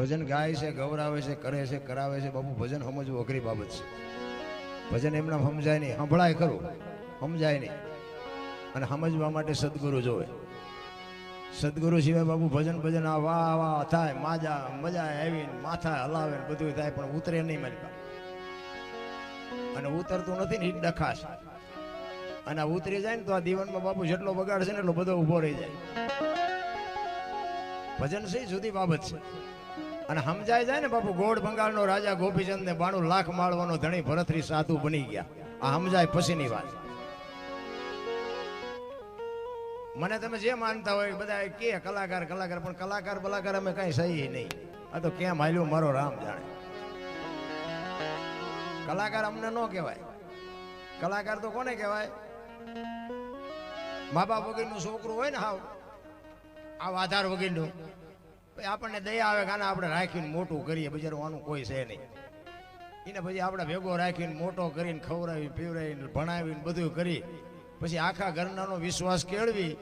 ભજન ગાય છે ગૌરાવે છે, કરે છે, કરાવે છે, બાપુ, ભજન સમજવું અઘરી બાબત છે. ભજન એમને સમજાય નહીં. સંભળાય ખરું. સમજાય નહીં. અને સમજવા માટે સદગુરુ જોવે. સદગુરુ સિવાય બાપુ ભજન ભજન આ વાહ વાહ થાય, માજા, મજા આવી માથા હલાવે બધું થાય, પણ ઉતરે નહીં મારી અને ઉતરતું નથી ને ડખાશ. અને ઉતરી જાય ને તો આ દીવનમાં બાપુ જેટલો બગાડશે ને એટલો બધો ઊભો રહી જાય. ભજન છે જુદી બાબત છે. અને સમજાય જાય ને બાપુ, ગોળ બંગાળનો રાજા ગોપીચંદ ને બાણું લાખ માળવાનો ધણી ભરતરી સાધુ બની ગયા. આ સમજાય પછીની વાત. મને તમે જે માનતા હોય બધા કે કલાકાર કલાકાર, પણ કલાકાર, બલાકાર અમે કઈ સહી નહીં. આ તો કેમ હાલ્યું મારો રામ જાણે. કલાકાર અમને ન કહેવાય. કલાકાર તો કોને કહેવાય? મા બાપ વગરનું છોકરું હોય ને હાવ, આવ આધાર વગરનું. આપણને દયા આવે કાને આપણે રાખીને મોટું કરીએ બિચારું આનું કોઈ છે નહીં. એને પછી આપણે ભેગો રાખીને મોટો કરીને ખવડાવી, પીવડાવીને, ભણાવીને બધું કરી પછી આખા ઘરનાનો વિશ્વાસ કેળવી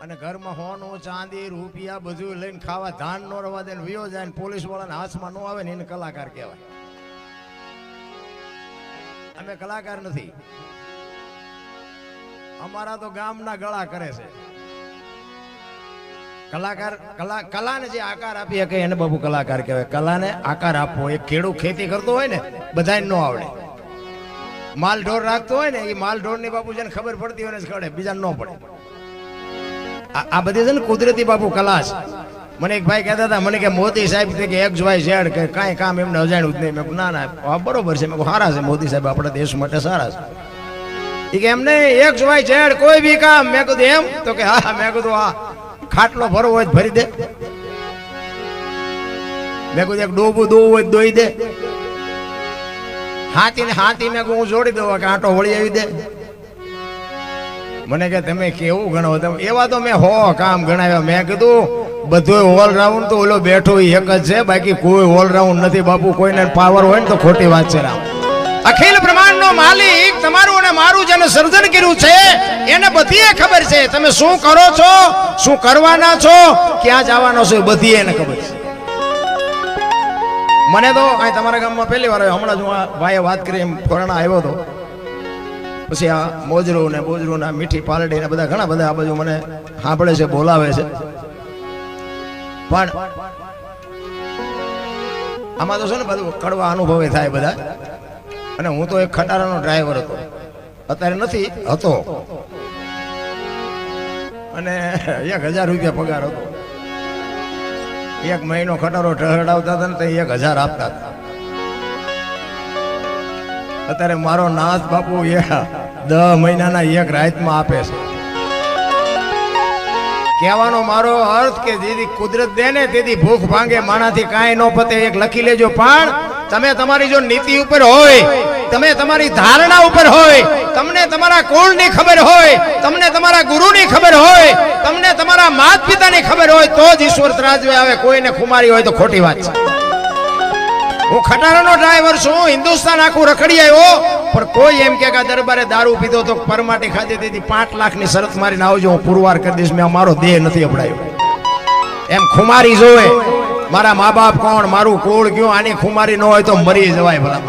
અને ઘરમાં હોનું, ચાંદી, રૂપિયા બધું લઈને ખાવા ધાન નો રવા દે વિયો જાય ને પોલીસ વાળાના હાથમાં ન આવે ને એને કલાકાર કહેવાય. અમે કલાકાર નથી. અમારા તો ગામના ગળા કરે છે. કલાકાર, કલા, કલાને જે આકાર આપી શકે એને બાબુ કલાકાર કહેવાય. કલાને આકાર આપવો એક ખેડૂત ખેતી કરતો હોય ને બધાને ન આવડે. માલ ઢોર રાખતો હોય ને, એ માલ ઢોરની બાપુ જેને ખબર પડતી હોય ને ખડે બીજા ન પડે. આ બધી છે ને કુદરતી બાપુ કલા છે. મને એક ભાઈ કહેતા હતા, મને કે મોદી સાહેબ કે એક્સ વાય ઝેડ કે કાંઈ કામ એમને અજાણ્યું જ નહીં. મેં ના ના બરોબર છે. મેં સારા છે, મોદી સાહેબ, આપણા દેશ માટે સારા છે. એ કે એમને એક્સ વાય ઝેડ કોઈ બી કામ. મેં કીધું, એમ? તો કે હા. મેં કીધું, હા. ખાટલો ભરવો હોય ભરી દે. મેં કીધું ડોબું દોવું હોય દોઈ દે. હાથી ને હાથી મેં હું જોડી દઉં કે આટો વળી આવી દે. મને કે, તમે કેવું ગણો તમે, એવા તો મેં હો કામ ગણાવ્યા. મેં કીધું બધું ઓલરાઉન્ડ તો ઓલો બેઠો એક જ છે, બાકી કોઈ ઓલરાઉન્ડ નથી. બાપુ કોઈને પાવર હોય ને તો ખોટી વાત છે રામ. અખિલ બ્રહ્માંડનો માલિક તમારું અને મારું જેને સર્જન કર્યું છે, એને બધી ખબર છે. તમે શું કરો છો? શું કરવાના છો? ક્યાં જવાનો છો બધી એને ખબર છે. મને તો અહીં તમારા ગામમાં પહેલી વાર હમણાં જ હું ભાઈએ વાત કરી, એમ કોરોના આવ્યો હતો. પછી આ મોજરું ને બોજરું ને મીઠી પાલડી ને બધા ઘણા બધા આ બાજુ મને સાંભળે છે, બોલાવે છે. પણ આમાં તો છે ને બધું કડવા અનુભવે થાય બધા. અને હું તો એક ખટારાનો ડ્રાઈવર હતો. અત્યારે નથી, હતો. અને એક હજાર રૂપિયા પગાર હતો. એક મહિનો ખટારો ઠહડાવતા હતા ને તો એક હજાર આપતા હતા. અત્યારે મારો નાથ બાપુ એ દહ મહિનાના એક રાતમાં આપે છે. કહેવાનો મારો અર્થ કે જેથી કુદરત દે ને તેથી ભૂખ ભાંગે માણાથી કાંઈ ન પતે, એક લખી લેજો, પણ તમે તમારી જો નીતિ ઉપર હોય, તમે તમારી ધારણા ઉપર હોય, તમને તમારા કુળની ખબર હોય, તમને તમારા ગુરુની ખબર હોય, તમને તમારા માત પિતાની ખબર હોય, તો જ ઈશ્વર ત્રાજવે આવે. કોઈને ખુમારી હોય તો ખોટી વાત છે. હું ખટારાનો ડ્રાઈવર છું હિન્દુસ્તાન આખું રખડી આવ્યો, પણ કોઈ એમ કે દરબારે દારૂ પીધો તો પરમાટી ખાધી તેથી પાંચ લાખની શરત મારીને આવજો, હું પુરવાર કરી દઈશ, મેં મારો દેહ નથી અપડાયો એમ ખુમારી જોવે. મારા મા બાપ કોણ? મારું કુળ કયું આની ખુમારી ન હોય તો મરી જવાય ભલા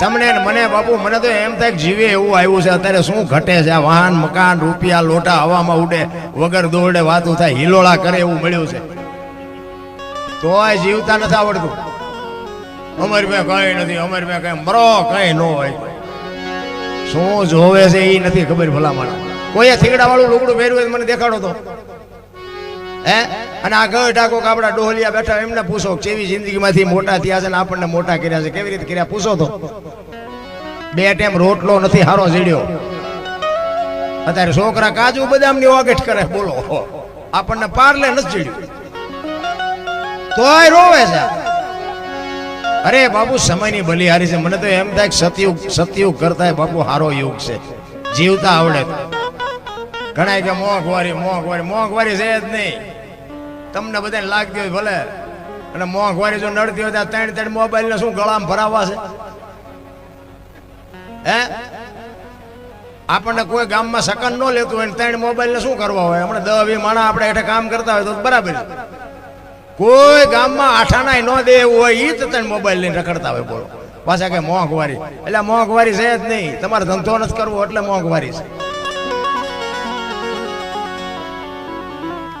તમને મને બાપુ, મને તો એમ થાય જીવે એવું આવ્યું છે, અત્યારે શું ઘટે છે? વાહન, મકાન, રૂપિયા, લોટા હવામાં ઉડે, વગર દોડે વાતું થાય, હિલોળા કરે એવું મળ્યું છે. તોય જીવતા નથી આવડતું. અમર મેં કઈ નથી, અમર મેં કઈ, મરો કઈ ન હોય. શું જોવે છે એ નથી ખબર ભલા મારા કોઈએ થીગડા વાળું લુગડું પહેર્યું મને દેખાડો તો. હે? અને આ ગઢ ઢાકો આપણા ડોહલિયા બેઠા એમને પૂછો કેવી જિંદગીમાંથી મોટા થયા છે ને આપણને મોટા કર્યા છે? કેવી રીતે કર્યા? પૂછો તો. બે ટાઈમ રોટલો નથી, હારો જીડ્યો અત્યારે છોકરા કાજુ બદામની વાગેટ કરે, બોલો. આપણને પારલે નથી જીડ્યું તોય રોવે છે. અરે બાબુ, સમયની બલિહારી છે. મને તો એમ થાય કે સતયુગ સતયુગ કરતા બાપુ હારો યુગ છે. જીવતા આવડે. ઘણા કે મોંઘવારી મોંઘવારી મોંઘવારી છે જ નહીં. તમને બધાને લાગતી હોય ભલે. અને મોંઘવારી જો નડતી હોય ત્યાં ત્રણ ત્રણ મોબાઈલ ને શું ગળામાં ભરાવા છે? હે? આપણને કોઈ ગામમાં સકન ન લેતું હોય ત્રણ મોબાઈલ ને શું કરવા હોય? હમણાં દસ વી માણા આપણે હેઠે કામ કરતા હોય તો બરાબર. કોઈ ગામમાં આઠાના ન દે એવું હોય એ જ તને મોબાઈલ લઈને રખડતા હોય બોલો. પાછા કે મોંઘવારી. એટલે મોંઘવારી છે જ નહીં. તમારે ધંધો નથી કરવો એટલે મોંઘવારી છે.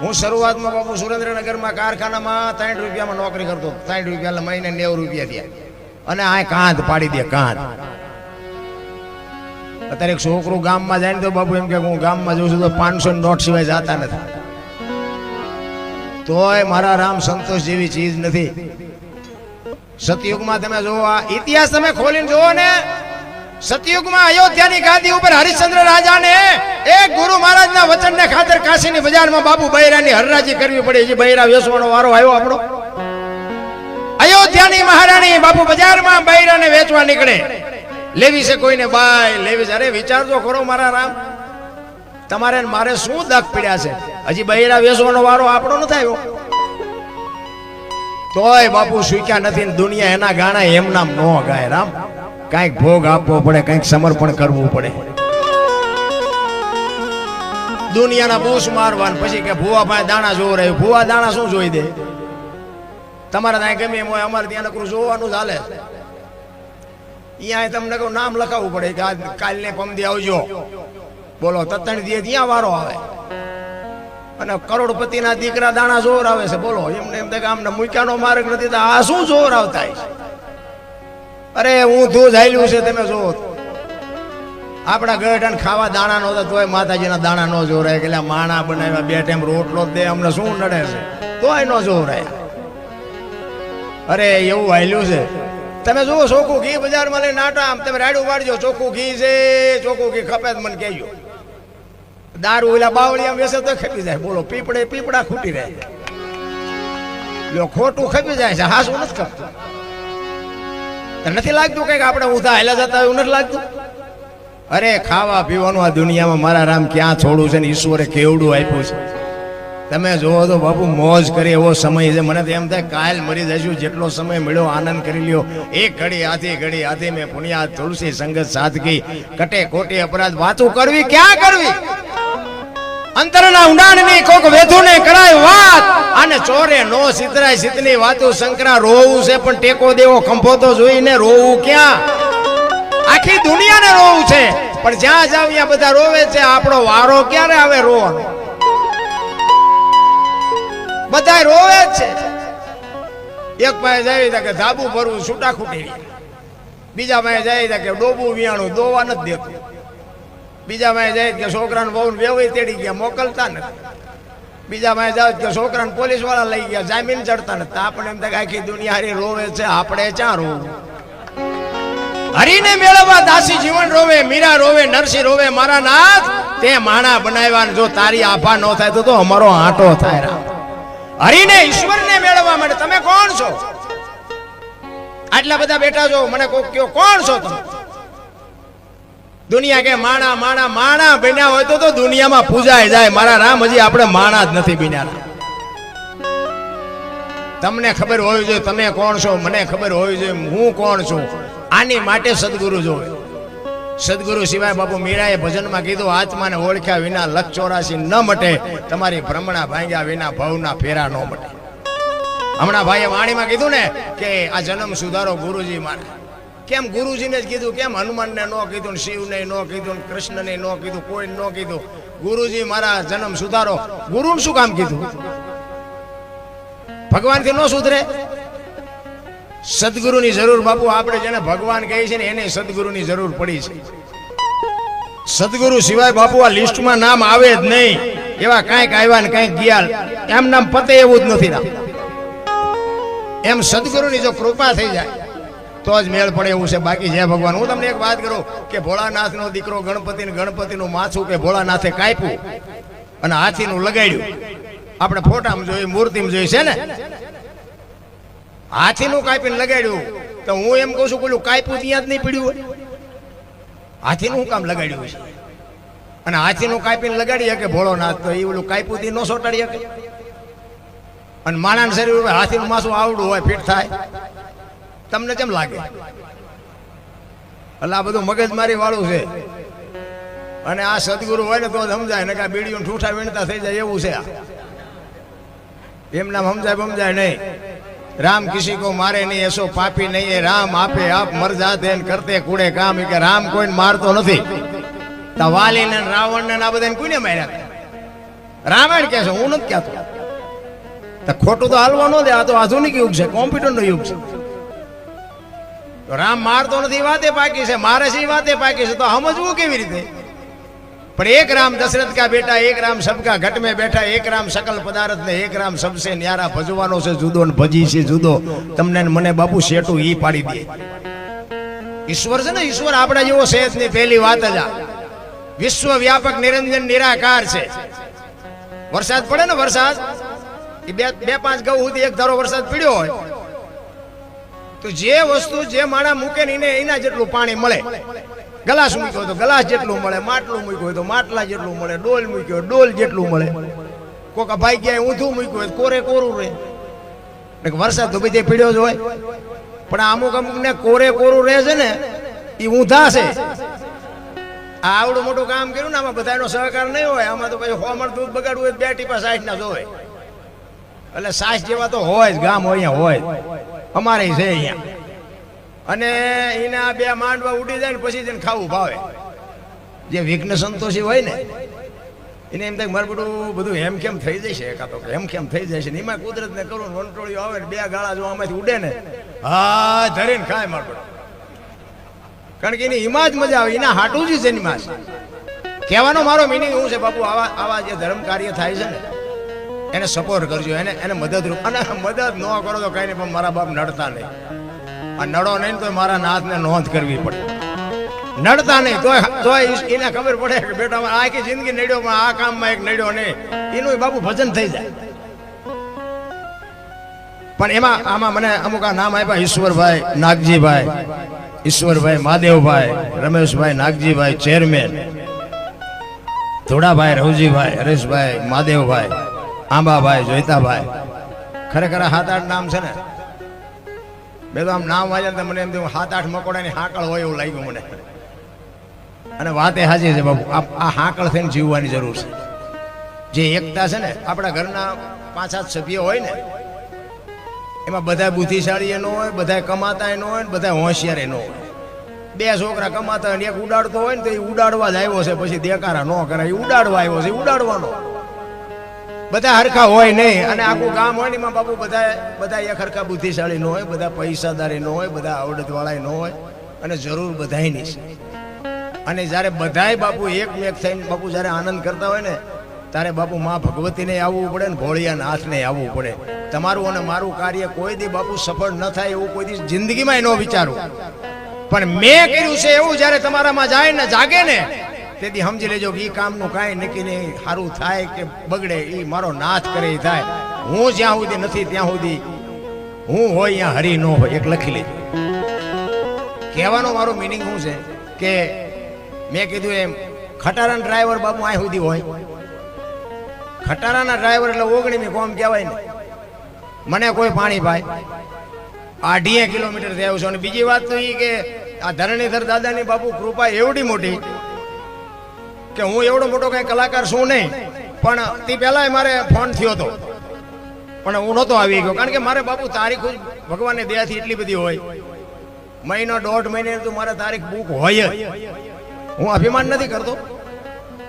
હું શરૂઆતમાં બાપુ સુરેન્દ્રનગરમાં કારખાનામાં ત્રણ રૂપિયામાં નોકરી કરતો. ત્રણ રૂપિયા મહિને નેવું રૂપિયા થયા. અને આ કાંધ પાડી દે કાંધ અત્યારે એક છોકરું ગામમાં જાય ને તો બાપુ એમ કે હું ગામમાં જઉં છું તો પાંચસો નોટ સિવાય જાતા નથી. તોય મારા રામ સંતોષ જેવી ચીજ નથી. સતયુગમાં તમે જોવો આ ઇતિહાસ તમે ખોલીને જોવો ને સતયુગમાં અયોધ્યાની ગાદી ઉપર હરિશ્ચંદ્ર રાજાને એક ગુરુ મહારાજના વચનને ખાતર કાશીની બજારમાં બાપુ બૈરાની હરરાજી કરવી પડે. છે બૈરા વેચવાનો વારો આવ્યો આપણો. અયોધ્યાની મહારાણી બાપુ બજારમાં બૈરાને વેચવા નીકળે. લેવી છે કોઈને બાય, લેવી છે. અરે, વિચારજો ખરો મારા રામ. તમારે મારે શું દખ પીડ્યા છે? હજી બૈરા વેચવાનો વારો આપણો નથી આવ્યો. તોય બાપુ સ્વીક્યા નથી દુનિયા એના ગાણા એમ નામ નો ગાય રામ. કાંઈક ભોગ આપવો પડે, કંઈક સમર્પણ કરવું પડે. દુનિયાના બોસ મારવાન પછી કે ભૂવા પાસે દાણા જોવો રહ્યું ભૂવા દાણા શું જોઈ દે? તમારે ત્યાં ગમે એમ હોય, અમારે ત્યાં નકરું જોવાનું ચાલે અહીંયા તમને કહું, નામ લખાવવું પડે કે કાલને પમદી આવજો. બોલો તત્ણ દીએ ત્યાં વારો આવે. અને કરોડપતિના દીકરા દાણા જોર આવે છે. બોલો, એમને એમ કે આમને મૂક્યાનો માર્ગ નથી, તો આ શું જોર આવતા છે અરે, હું દૂધ જાયલું છે, તમે જો આપણા ગઢ ખાવા દાણા નો તોય માતાજીના દાણા નો જોરાય કે માણા બનાવ્યા, બે ટાઈમ રોટલો દે, અમને શું નડે છે? તોય નો જોરાય અરે, એવું હાલ્યું છે. તમે જુઓ, ચોખ્ખું ઘી બજારમાં લઈને નાટા આમ તમે રાડું વાળજો ચોખ્ખું ઘી છે, ચોખ્ખું ઘી ખપે મને કહેજો. દારૂ ઓલા બાવળી આમ વેસે તો ખપી જાય. બોલો, પીપળે પીપળા ખૂટી રહે. જો ખોટું ખપી જાય છે હાસું નથી ખપતું. નથી લાગતું કંઈક આપણે ઊંધા હેલા જતા એવું નથી લાગતું? અરે, ખાવા પીવાનું આ દુનિયામાં મારા રામ ક્યાં છોડું છે ને ઈશ્વરે કેવડું આપ્યું છે? તમે જોવો તો બાપુ, મોજ કરી એવો સમય છે. મને તો એમ થાય કાલ મરી જશું, જેટલો સમય મળ્યો, આનંદ કરી લ્યો. એક ઘડી આથી ઘડી આથી મેં પુણ્યા તુલસી સંગત સાધકી. કટે કોટી અપરાધ વાતું કરવી, ક્યાં કરવી? અંતરના ઊંડાણની કોક વેધુને કરાય વાત. અને ચોરે નો સિતરાય સિતની વાતો શંકરા રોવું છે, પણ ટેકો દેવો ખંભો તો જોઈને રોવું ક્યાં? આખી દુનિયાને રોવું છે, પણ જ્યાં જાવ ત્યાં બધા રોવે છે. આપણો વારો ક્યારે આવે રોવાનો? બધા રોવે છે. એક પાસે જાય કે ધાબુ ભરવું છૂટા ખૂટી બીજા પાસે જાય કે ડોબું વિયાણું દોવા નથી દેતું. બીજા માં જાય કે છોકરાને બહુ વેવાઈ તેડી ગયા, મોકલતા નથી. બીજા માં જાય કે છોકરાને પોલીસવાળા લઈ ગયા, જામીન ચડતા નથી. આપણે એમ થાય આખી દુનિયા હારી રોવે છે, આપણે ક્યાં રોવું? હરીને મેળવવા દાસી જીવન રોવે, મીરા રોવે, નરસિંહ રોવે, મારા નાથ, તે માણા બનાવ્યા જો તારી આભા ન થાય તો અમારો આંટો થાય હરીને ઈશ્વરને મેળવવા માટે તમે કોણ છો? આટલા બધા બેઠા છો, મને કોક કયો કોણ છો તમે? દુનિયા કે માણા માણા માણા બન્યા હોય તો તો દુનિયામાં પૂજાય જાય. મારા રામ હજી આપણે માણા જ નથી બન્યા. તમને ખબર હોવી જોઈએ, તમે કોણ છો? મને ખબર હોવી જોઈએ, હું કોણ છું? આની માટે સદગુરુ જોવે. સદગુરુ સિવાય બાપુ મીરાએ ભજનમાં કીધું, આત્માને ઓળખ્યા વિના લખ ચોરાશી ન મટે. તમારી ભ્રમણા ભાંગ્યા વિના ભવના ફેરા ન મટે. હમણાં ભાઈએ વાણીમાં કીધું ને કે, આ જન્મ સુધારો ગુરુજી મારે કેમ ગુરુજીને જ કીધું, કેમ હનુમાનને ન કીધું શિવને ન કીધું કૃષ્ણને ન કીધું કોઈ ન કીધું. ગુરુજી મારા જન્મ સુધારો. ગુરુને શું કામ કીધું? ભગવાનથી ન સુધરે? સદગુરુની જરૂર બાપુ, આપણે જેને ભગવાન કહે છે ને એને સદગુરુની જરૂર પડી છે. સદગુરુ સિવાય બાપુ આ લિસ્ટમાં નામ આવે જ નહીં. એવા કાંઈક આવ્યા ને કાંઈક ગયા. એમ નામ પતે એવું જ નથી નામ એમ સદગુરુની જો કૃપા થઈ જાય તો જ મેળ પડે એવું છે. બાકી જય ભગવાન, હું તમને એક વાત કરું કે ભોળાનાથનો દીકરો ગણપતિ ગણપતિનું માથું કે ભોળાનાથે કાપ્યું અને હાથીનું લગાડ્યું. આપણે ફોટામાં જોઈએ મૂર્તિમાં જોઈએ છે ને? હાથીનું કાપીને લગાડ્યું. તો હું એમ કહું છું, પેલું કાપ્યું ત્યાં જ નહીં પડ્યું હોય. હાથીનું શું કામ લગાડ્યું છે? અને હાથીનું કાપીને લગાડી શકે ભોળો નાથ તો એ ઓલું કાપ્યું થી ન સોટાડી શકે. અને માણાના શરીર હાથીનું માસું આવડું હોય, ફિટ થાય. તમને કેમ લાગે? એટલે આ બધું મગજમારી વાળું છે. અને આ સદગુરુ હોય ને તો સમજાય ને કે બીડીઓ ઠૂઠા વીણતા થઈ જાય એવું છે એમ નામ સમજાય સમજાય નહીં. રામ કિસી કો મારે નહીં એસો પાપી નહીં, એ રામ આપે આપ મરજા દે કરતે કુડે કામ કે રામ કોઈને મારતો નથી. તા વાલી ને રાવણ ને આ બધાને કોઈને માર્યા? રામાયણ કે છે, હું નથી કહેતો. ખોટું તો હાલવા ન દે, આ તો આધુનિક યુગ છે, કોમ્પ્યુટરનો યુગ છે. રામ મારતો નથી વાતે પાકી છે, મારે છે વાતે પાકી છે, તો સમજવું કેવી રીતે? પણ એક રામ દશરથ કા બેટા, એક રામ સબકા ઘટ में બેઠા, એક રામ સકલ પદાર્થ ને એક રામ સબસે ન્યારા ભજવાનો છે, જુદો ને ભજી છે, જુદો. તમને મને બાપુ શેટું ઈ પાડી દે. ઈશ્વર છે ને, ઈશ્વર આપણા જેવો છે જ નહીં, પહેલી વાત જ આ. વિશ્વ વ્યાપક નિરંજન નિરાકાર છે. વરસાદ પડે ને વરસાદ? બે બે પાંચ ગૌ સુધી એક ધારો વરસાદ પીડ્યો હોય તો જે વસ્તુ જે માણા મૂકે ને એને એના જેટલું પાણી મળે. ગલાસ મૂક્યો તો ગલાસ જેટલું મળે, માટલું મૂક્યું હોય તો માટલા જેટલું મળે, ડોલ મૂક્યો ડોલ જેટલું મળે. કોક ભાઈ ક્યાંય ઊંધું મૂક્યું હોય કોરે કોરું રહે. વરસાદ તો બધે પીડ્યો જ હોય. પણ અમુક અમુક ને કોરે કોરું રહે છે ને એ ઊંધા છે. આ આવડું મોટું કામ કર્યું ને, આમાં બધાનો સહકાર નહીં હોય. આમાં તો પછી હોમર દૂધ બગાડવું હોય બે ટીપા સાઠ ના જોવે એટલે સાસ જેવા તો હોય જ, ગામ હોય અહીંયા હોય. અમારે છે અહીંયા. અને એના બે માંડવા ઉડી જાય ને પછી તેને ખાવું ભાવે. જે વિઘ્ન સંતોષી હોય ને, એને એમ થાય કે મારું બધું બધું હેમ કેમ થઈ જશે એકા તો હેમ કેમ થઈ જશે ને? એમાં કુદરતને કરું ને વંટોળીઓ આવે ને, બે ગાળા જો આમાંથી ઉડે ને, હા, ધરીને ખાય મારું બધું. કારણ કે એની એમાં જ મજા આવે, એના હાટું જ છે એની માસ. કહેવાનો મારો મિનિંગ એવું છે, બાપુ, આવા આવા જે ધર્મ કાર્ય થાય છે ને એને સપોર્ટ કરજો, એને એને મદદરૂપ અને મદદ ન કરો તો કઈ નહીં, પણ મારા બાપ નડતા નહીં. આ નડો નહીં તો મારા નાથને નોંધ કરવી પડે. નડતા નહીં, તોય તો એને ખબર પડે કે બેટા આખી જિંદગી નડ્યો, પણ આ કામમાં એક નડ્યો નહીં. એનું બાપુ ભજન થઈ જાય. પણ એમાં આમાં મને અમુક આ નામ આપ્યા, ઈશ્વરભાઈ નાગજીભાઈ. ઈશ્વરભાઈ મહાદેવભાઈ, રમેશભાઈ નાગજીભાઈ, ચેરમેન. ધોળાભાઈ રવજીભાઈ, હરેશભાઈ મહાદેવભાઈ. આંબાભાઈ, જોઈતાભાઈ. ખરેખર સાત આઠ નામ છે ને બે તો આમ નામ વાંચ્યા ને તો મને એમ થયું, સાત આઠ મકોડાની હાંકળ હોય એવું લાગ્યું મને. અને વાત એ સાચી છે, બાપુ, આ હાકળ થઈને જીવવાની જરૂર છે. જે એકતા છે ને, આપણા ઘરના પાંચ સાત સભ્યો હોય ને, એમાં બધા બુદ્ધિશાળી એનો હોય, બધા કમાતા એનો હોય ને, બધા હોશિયાર એનો હોય. બે છોકરા કમાતા હોય ને, એક ઉડાડતો હોય ને, તો એ ઉડાડવા જ આવ્યો છે, પછી દેકારા ન કરે એ ઉડાડવા આવ્યો છે ઉડાડવાનો. બધા હરખા હોય નહીં. અને આખું ગામ હોય ને, એમાં બાપુ બધા બધા એક હરખા બુદ્ધિશાળી ન હોય, બધા પૈસાદારી ન હોય, બધા આવડતવાળા ન હોય, અને જરૂર બધાયની છે. અને જ્યારે બધાય બાપુ એક મેક થઈને બાપુ જ્યારે આનંદ કરતા હોય ને, ત્યારે બાપુ માં ભગવતીને આવવું પડે ને ભોળિયા નાથને આવવું પડે. તમારું અને મારું કાર્ય કોઈ દી બાપુ સફળ ન થાય એવું કોઈ દી જિંદગીમાં ન વિચારું. પણ મેં કર્યું છે એવું જ્યારે તમારામાં જાય ને, જાગે ને તેથી સમજી લેજો કે એ કામનું કાંઈ નક્કી નહીં. સારું થાય કે બગડે એ મારો નાથ કરે એ થાય. હું જ્યાં સુધી નથી ત્યાં સુધી હું હોય ત્યાં હરી ન હોય. એક લખી લેજો. કહેવાનો મારો મિનિંગ શું છે? કે મેં કીધું એમ, ખટારાના ડ્રાઈવર બાપુ આ સુધી હોય. ખટારાના ડ્રાઈવર એટલે ઓગણીમી કોમ કહેવાય ને. મને કોઈ પાણી ભાઈ અઢીએ કિલોમીટરથી આવ્યો છું. અને બીજી વાત તો એ કે આ ધરણીધર દાદાની બાપુ કૃપા એવડી મોટી કે હું એવડો મોટો કઈ કલાકાર છું નહીં, પણ તે પહેલા મારે ફોન થયો હતો. પણ હું નહોતો આવી ગયો, કારણ કે મારે બાપુ તારીખ ભગવાનની દયાથી એટલી બધી હોય. મહિનો દોઢ મહિને તો મારે તારીખ બુક હોય જ. હું અભિમાન નથી કરતો.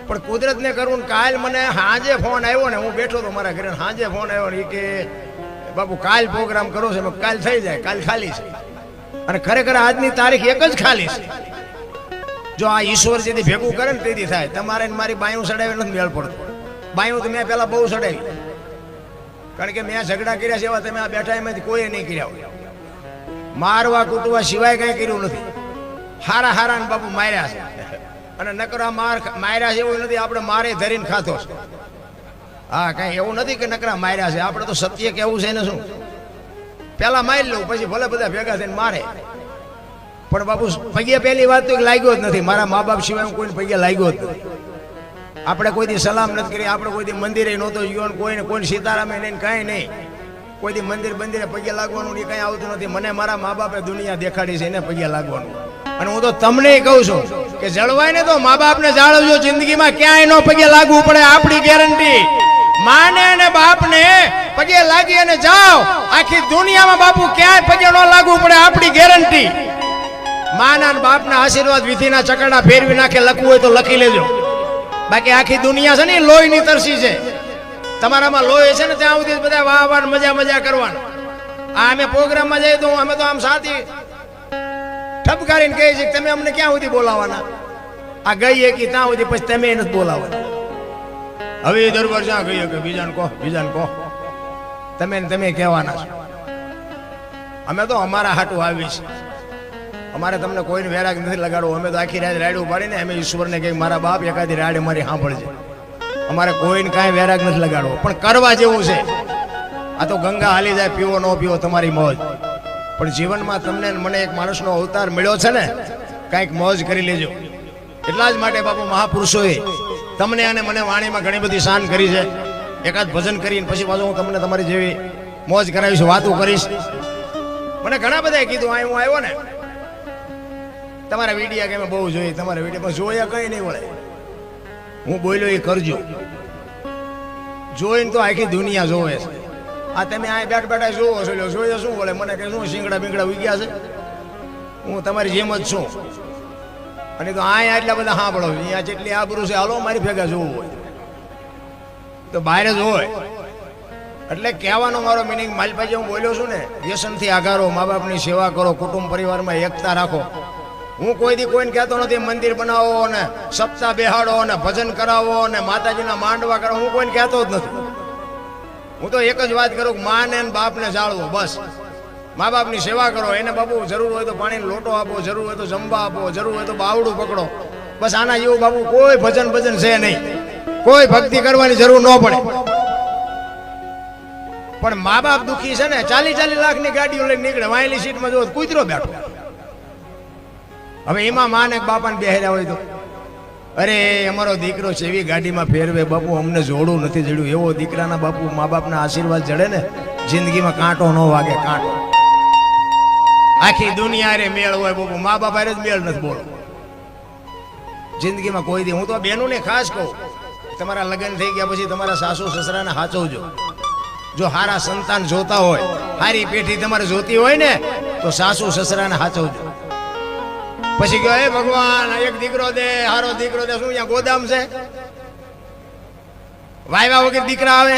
પણ કુદરતને કરું ને કાલ મને હાજે ફોન આવ્યો ને હું બેઠો તો મારા ઘરે સાંજે ફોન આવ્યો ને કે, બાપુ, કાલ પ્રોગ્રામ કરો છે. કાલ થઈ જાય, કાલ ખાલી છે. અને ખરેખર આજની તારીખ એક જ ખાલી છે. જો આ ઈશ્વર જેથી ભેગું કરે ને તેથી થાય. તમારે મારી બાયું સડાવી નથી મેળ પડતો. બાયું તો મેં પહેલાં બહુ સડાવી કારણ કે મેં ઝઘડા કર્યા છે એવા તમે આ બેઠા એમાંથી કોઈ નહીં કર્યા હોય. મારવા કૂટવા સિવાય કઈ કર્યું નથી. હારા હારા ને બાપુ માર્યા છે. અને નકરા માર માર્યા છે એવું નથી, આપણે મારે ધરીને ખાતો છે. હા, કઈ એવું નથી કે નકરા માર્યા છે. આપણે તો સત્ય કેવું છે ને શું? પેલા મારી લઉં, પછી ભલે બધા ભેગા થઈને મારે. પણ બાપુ, પગે પહેલી વાત તો લાગ્યો જ નથી. મારા મા બાપ સિવાય હું કોઈને પગે લાગ્યો જ નથી. આપણે કોઈ દી સલામ નથી કરી, આપણે કોઈ દી મંદિરે નહોતો જીવન કોઈને કોઈ સીતારામે નહીં કાંઈ નહીં. કોઈ દી મંદિર બંદિરે પગે લાગવાનું એ કાંઈ આવતું નથી. મને મારા મા બાપે દુનિયા દેખાડી છે, એને પગે લાગવાનું. અને હું તો તમને કહું છું કે જળવાય ને તો મા બાપને જાળવજો. જિંદગીમાં ક્યાંય નો પગે લાગવું પડે, આપણી ગેરંટી. માને અને બાપને પગે લાગી અને જાઓ. આખી દુનિયામાં બાપુ ક્યાંય પગે ન લાગવું પડે, આપણી ગેરંટી. માના બાપના આશીર્વાદ વિધિના ચકડા ફેરવી નાખે, લખવું હોય તો લખી લેજો. બાકી આખી દુનિયા છે ને લોહીની તરસી છે. તમારામાં લોહી છે ને, ત્યાં સુધી બધા વાહ વાહ મજા મજા કરવાનું. આ અમે પ્રોગ્રામમાં જઈએ તો અમે તો આમ સાથી ઠપકારીને કહીએ છીએ તમે અમને ક્યાં સુધી બોલાવાના આ ગઈ કે ત્યાં સુધી પછી તમે નથી બોલાવવાના. હવે દરબાર જ્યાં ગઈએ કે બીજાને કહો બીજાને કહો. તમે તમે કહેવાના છો. અમે તો અમારા હાટું આવી છે અમારે તમને કોઈને વેરાગ નથી લગાડવું. અમે તો આખી રાત રાડ્યું પાડીને અમે ઈશ્વરને કહી મારા બાપ એકાદી રાડે મારી સાંભળજે. અમારે કોઈને કાંઈ વેરાગ નથી લગાડવો. પણ કરવા જેવું છે. આ તો ગંગા હાલી જાય, પીવો ન પીવો તમારી મોજ. પણ જીવનમાં તમને મને એક માણસનો અવતાર મળ્યો છે ને, કાંઈક મોજ કરી લેજો. એટલા જ માટે બાપુ મહાપુરુષોએ તમને અને મને વાણીમાં ઘણી બધી શાન કરી છે. એકાદ ભજન કરીને પછી પાછું હું તમને તમારી જેવી મોજ કરાવીશ, વાતો કરીશ. મને ઘણા બધાએ કીધું આ હું આવ્યો ને તમારા વિડીયા કે બહુ જોઈએ, તમારા વીડિયો જોયા કઈ નહીં મળે હું બોલ્યો, એ કરજો. જોઈને તો આખી દુનિયા જોવે છે. આ તમે આ બેઠ બેઠા જોવો છો એટલે જોઈએ શું બોલે મને કે શું શીંગડા બીંગડા ઉગ્યા છે? હું તમારી જેમ જ છું. અને તો આ એટલા બધા સાંભળો. અહીંયા જેટલી આબરૂ છે, હાલો, મારી ભેગા જોવું હોય. તો બહાર જ હોય. એટલે કહેવાનો મારો મિનિંગ માલપાજી હું બોલ્યો છું ને, વ્યસનથી આઘારો, મા બાપની સેવા કરો, કુટુંબ પરિવારમાં એકતા રાખો. હું કોઈ દી કોઈને કહેતો નથી, મંદિર બનાવો ને સપ્તાહ બેહાડો ને ભજન કરાવો ને માતાજીના માંડવા કરો હું કોઈને કહેતો જ નથી. હું તો એક જ વાત કરું માને ને બાપને જાળવો, બસ. મા બાપની સેવા કરો, એને બાપુ જરૂર હોય તો પાણીનો લોટો આપો, જરૂર હોય તો જમવા આપો, જરૂર હોય તો બાવડું પકડો. બસ આના જેવું બાપુ કોઈ ભજન ભજન છે નહીં. કોઈ ભક્તિ કરવાની જરૂર ન પડે. પણ મા બાપ દુખી છે ને, ચાલી ચાલી લાખની ગાડીઓ લઈને નીકળે, વાયલી સીટમાં જો કૂતરો બેઠો. હવે એમાં માં ને બાપાને બેહેર્યા હોય તો. અરે, અમારો દીકરો છે એવી ગાડીમાં ફેરવે, બાપુ, અમને જોડું નથી જડ્યું. એવો દીકરાના બાપુ મા બાપના આશીર્વાદ જડે ને, જિંદગીમાં કાંટો ન વાગે, કાંટો. આખી દુનિયા રે મેળ હોય, બાપુ. મા બાપ જ મેળ નથી બોલો. જિંદગીમાં કોઈ દી, હું તો બહેનોને ખાસ કહું. તમારા લગ્ન થઈ ગયા પછી તમારા સાસુ સસરાને સાચવજો જો હારા સંતાન જોતા હોય, હારી પેઢી તમારે જોતી હોય ને, તો સાસુ સસરાને હાચવજો. પછી કહ્યો હે ભગવાન એક દીકરો દે, હારો દીકરો દે, શું અહીંયા ગોદામ છે? વાયવા વગર દીકરા આવે,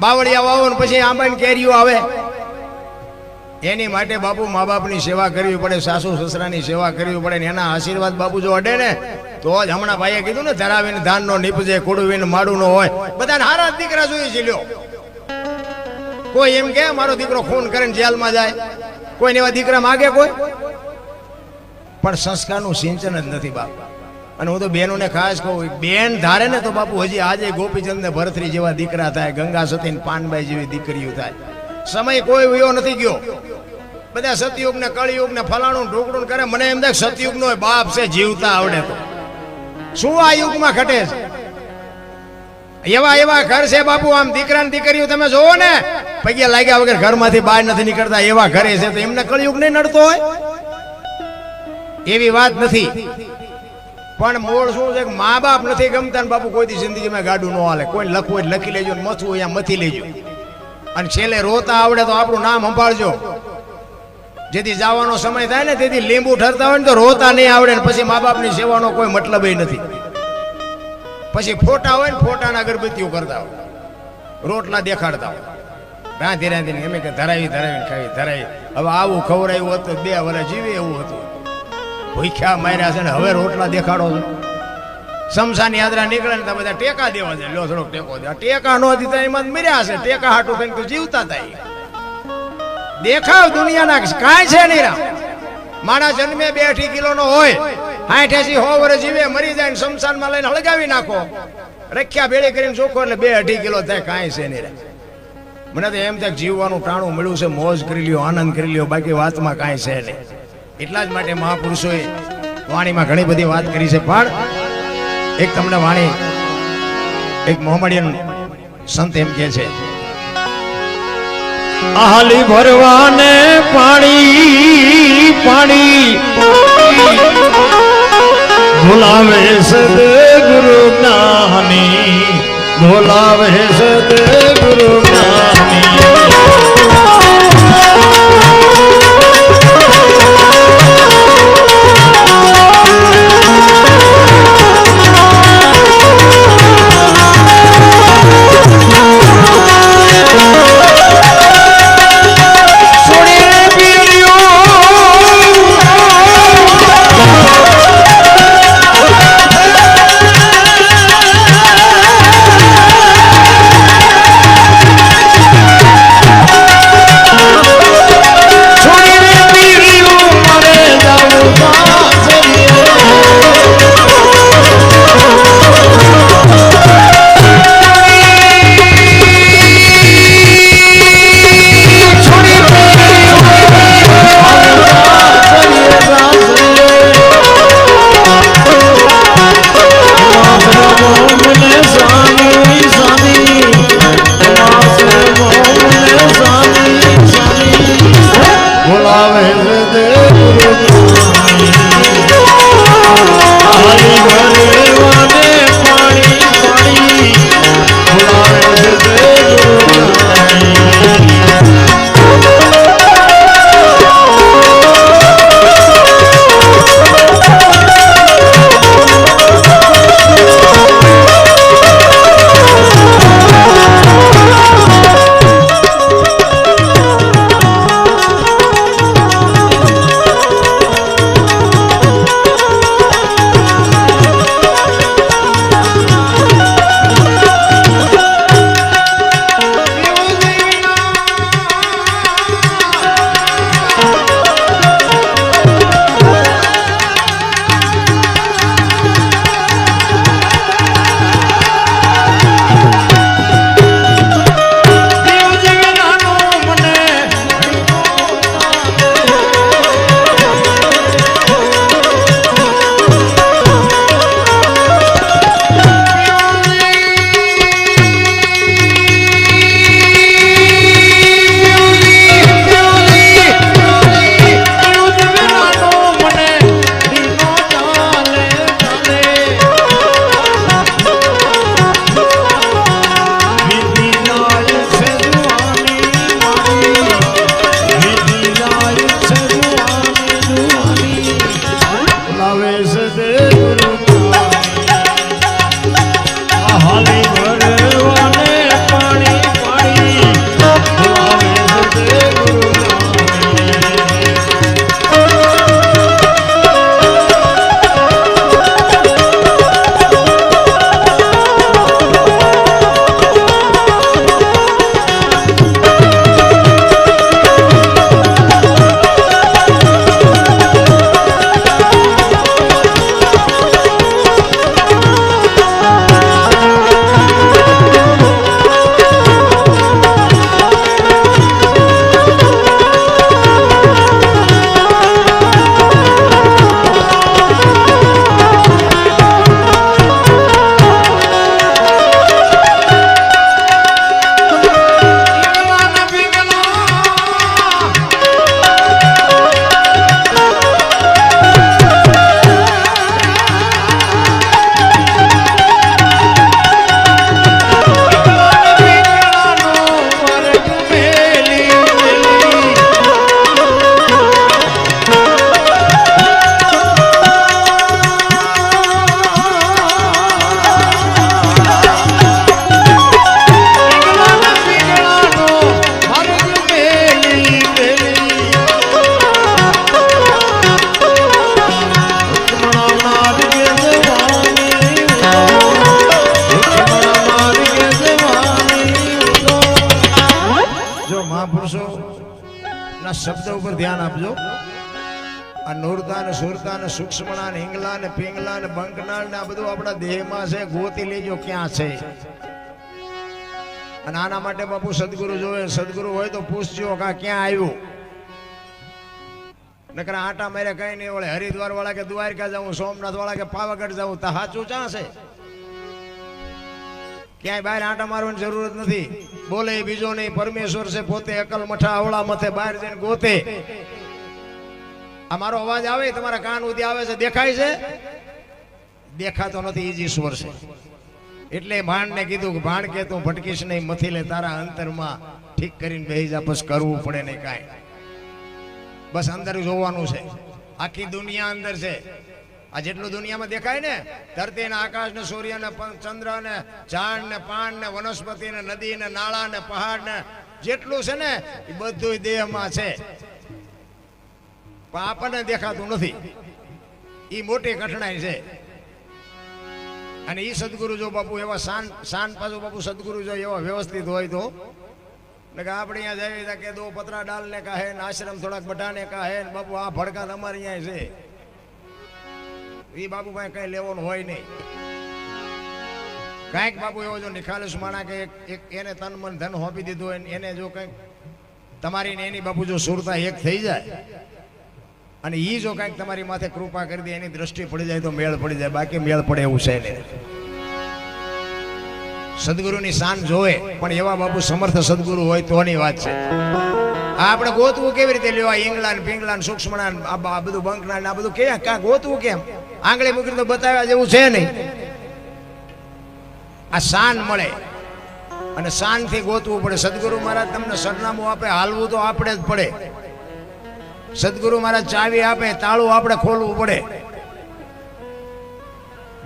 બાવળિયા વાવો ને પછી આંબાની કેરીઓ આવે. એની માટે બાપુ મા બાપની સેવા કરવી પડે, સાસુ સસરાની સેવા કરવી પડે ને એના આશીર્વાદ બાપુ જો અડે ને, તો જ હમણાં ભાઈએ કીધું ને, ધરાવીને ધાન નો નીપજે કુડવીને માડું નો હોય. બધાને હારા દીકરા જોઈએ છે, લ્યો. કોઈ એમ કે, મારો દીકરો ખૂન કરીને જેલમાં જાય. કોઈને એવા દીકરા માગે કોઈ? પણ સંસ્કારનું સિંચન જ નથી બાપ. અને હું તો બહેનોને ખાસ કહું બેન ધારે ને તો બાપુ હજી આજે ગોપીચંદ ને ભરતરી જેવા દીકરા થાય, ગંગા સતી પાનબાઈ જેવી દીકરીઓ થાય. સમય કોઈ વયો નથી ગયો. બધા સતયુગ ને કળિયુગ ને ફલાણું ઢોકડું કરે. મને એમ થાય સતયુગ નો બાપ છે, જીવતા આવડે તો. શું આ યુગમાં ઘટે છે? એવા એવા ઘર છે બાપુ, આમ દીકરા ને દીકરીઓ તમે જોવો ને. પગે લાગ્યા વગર ઘરમાંથી બહાર નથી નીકળતા, એવા ઘરે છે તો એમને કળિયુગ નહીં નડતો હોય. એવી વાત નથી. પણ મૂળ શું છે કે મા બાપ નથી ગમતા ને બાપુ કોઈ જિંદગીમાં ગાડું ન હાલે. કોઈ લખવું હોય લખી લેજો ને મથવું હોય ત્યાં મથી લેજો. અને છેલ્લે રોતા આવડે તો આપણું નામ સંભાળજો. જેથી જવાનો સમય થાય ને તેથી લીંબુ ઠરતા હોય ને તો રોતા નહીં આવડે ને પછી મા બાપની સેવાનો કોઈ મતલબ નથી. પછી ફોટા હોય ને ફોટાના અગરબત્તીઓ કરતા હોય. રોટલા દેખાડતા હોય. રાંધી રાંધીને એમ કે ધરાવી, ધરાવીને ખાવી, ધરાવી. હવે આવું ખવડાયું હતું બે વર્ષ જીવે એવું હતું. ભૂખ્યા માર્યા છે ને હવે રોટલા દેખાડો છો. સમસાની યાત્રા નીકળે ને તો બધા ટેકા દેવા છે લો, થોડોક ટેકો દે. ટેકા નો દીધા એમાં મર્યા છે. ટેકા હાટું થઈને તું જીવતા થાય દેખાવ દુનિયાના કાંઈ છે નહીં રામ. મારા જન્મે બે અઢી કિલો નો હોય. સાઠ એસી હો વર્ષ જીવે, મરી જાય ને શમશાનમાં લઈને હળગાવી નાખો. રખ્યા ભેળી કરીને ચોખ્ખો એટલે બે અઢી કિલો થાય, કાંઈ છે નહીં મને તો એમ થાય જીવવાનું ટાણું મળ્યું છે, મોજ કરી લ્યો, આનંદ કરી લ્યો, બાકી વાતમાં કાંઈ છે નહીં. એટલા જ માટે મહાપુરુષોએ વાણીમાં ઘણી બધી વાત કરી છે. પણ એક તમને વાણી, એક મોહમ્મડિયન સંત એમ કહે છે, આહલી ભરવાને પાણી પાણી બોલાવે સદગુરુ જ્ઞાની બોલાવે શબ્દ ઉપર ધ્યાન આપજો. આ નૂરતા ને સુરતા ને સૂક્ષ્મણા ને હિંગલા ને પિંગલા ને બંકનાળ ને આ બધું આપણા દેહમાં છે, ગોતી લેજો ક્યાં છે. અને આના માટે બાપુ સદગુરુ જોવે, સદગુરુ હોય તો પૂછજો કા ક્યાં આવ્યું? નકર આટા મારે કઈ નહીં, વળે હરિદ્વાર વાળા કે દ્વારકા જાઉં સોમનાથ વાળા કે પાવાગઢ જાઉં, તો સાચું ક્યાં છે? ક્યાંય બહાર આંટા મારવાની જરૂરત નથી. બોલે બીજો નહીં, પરમેશ્વર છે પોતે અકલ મઠા અવળા મથે બહાર જઈને ગોતે. આ મારો અવાજ આવે, તમારા કાન સુધી આવે છે, દેખાય છે? દેખાતો નથી, ઈ જ ઈશ્વર છે. એટલે ભાણને કીધું કે, ભાણ કે તું, ભટકીશ નહીં, મથી લે, તારા અંતરમાં ઠીક કરીને બેહી જા, બસ કરવું પડે નહીં કાંઈ. બસ અંદર જોવાનું છે. આખી દુનિયા અંદર છે. આ જેટલું દુનિયામાં દેખાય ને ધરતી ને આકાશ ને સૂર્ય ને ચંદ્ર ને ઝાડ ને પાન ને વનસ્પતિ ને નદી ને નાળા ને પહાડ ને જેટલું છે ને, એ બધું દેહમાં છે. પણ આપણને દેખાતું નથી. એ મોટી કઠણાઈ છે. અને એ સદગુરુ જો બાપુ એવા શાન શાન પાછું બાપુ સદગુરુ જો એવા વ્યવસ્થિત હોય તો કે આપણે અહીંયા જઈએ કે દો પતરા ડાલ ને કાહે ને આશ્રમ થોડાક બટાને કાહે ને બાપુ આ ભડકા અમારે અહીંયા છે. એ બાપુ પાસે કઈ લેવાનું હોય નહીં. કાંઈક બાબુ એવો જો નિખાલસ માણા કે એક એને તન મન ધન હોપી દીધું હોય એને જો કંઈક તમારી ને એની બાપુ જો સુરતા એક થઈ જાય અને એ જો કાંઈક તમારી માથે કૃપા કરી દે, એની દ્રષ્ટિ પડી જાય તો મેળ પડી જાય. બાકી મેળ પડે એવું છે નહીં. સદગુરુની શાન જોવે, પણ એવા બાપુ સમર્થ સદગુરુ હોય તોની વાત છે. આપણે ગોતવું કેવી રીતે? લેવા ઇંગ્લાન્ડ પિંગલાન્ડ સૂક્ષ્મણા ને આ બ- આ બધું બંકના આ બધું ક્યાં? ક્યાં ગોતવું કેમ? આંગળી મૂકીને તો બતાવ્યા જેવું છે નહીં. આ શાન મળે. અને શાનથી ગોતવું પડે. સદગુરુ મહારાજ તમને સરનામું આપે, હાલવું તો આપણે જ પડે. સદગુરુ મહારાજ ચાવી આપે, તાળું આપણે ખોલવું પડે.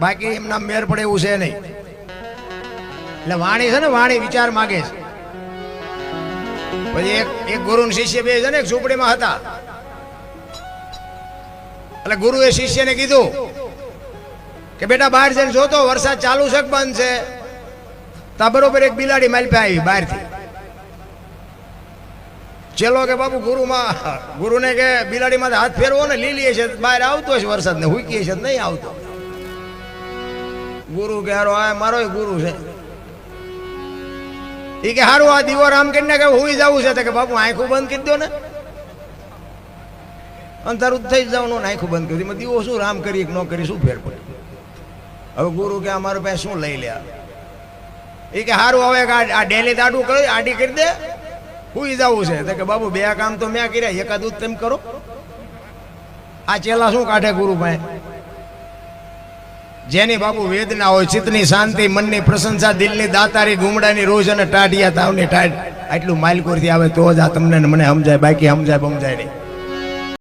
બાકી એમના મેર પડે એવું છે નહીં. એટલે વાણી છે ને, વાણી વિચાર માગે છે. પછી એક એક ગુરુ શિષ્ય બે છે ને એક ઝૂંપડીમાં હતા. એટલે ગુરુએ શિષ્યને કીધું કે બેટા બહાર જઈને જોતો, વરસાદ ચાલુ છે બંધ છે? તા બરોબર એક બિલાડી માલપે આવી બહારથી. ચેલો કે બાપુ ગુરુમાં ગુરુને કે બિલાડીમાં હાથ ફેરવો ને લીલી છે, બહાર આવતો છે વરસાદ ને હુકીએ છે, નહીં આવતો. ગુરુ કે હારો, આ મારો ગુરુ છે. એ કે સારું આ દીવો રામ કરીને કે હુઈ જવું છે. તો કે બાપુ, આંખું બંધ કરી દો ને. અંધારું થઈ જવાનું આંખું બંધ કરી દીધું દીવો શું રામ કરી ન કરી શું ફેર પડે? હવે ગુરુ કે અમારો પાસે શું લઈ લે? એ કે સારું હવે આ- ડેલી દાડું કરી, આડી કરી દે. હુઈ જવું છે. તો કે બાબુ બે કામ તો મેં કર્યા. એકાદ તેમ કરો. આ ચેલા શું કાઢે ગુરુ પાસે? જેની બાપુ વેદના હોય, ચિત્તની શાંતિ, મનની પ્રશંસા, દિલની દાતારી, ગુમડાની રોજ અને ટાઢિયા તાવની ટાઢ. આટલું માઇલકોરથી આવે તો જ આ તમને મને સમજાય, બાકી સમજાય સમજાય નહીં.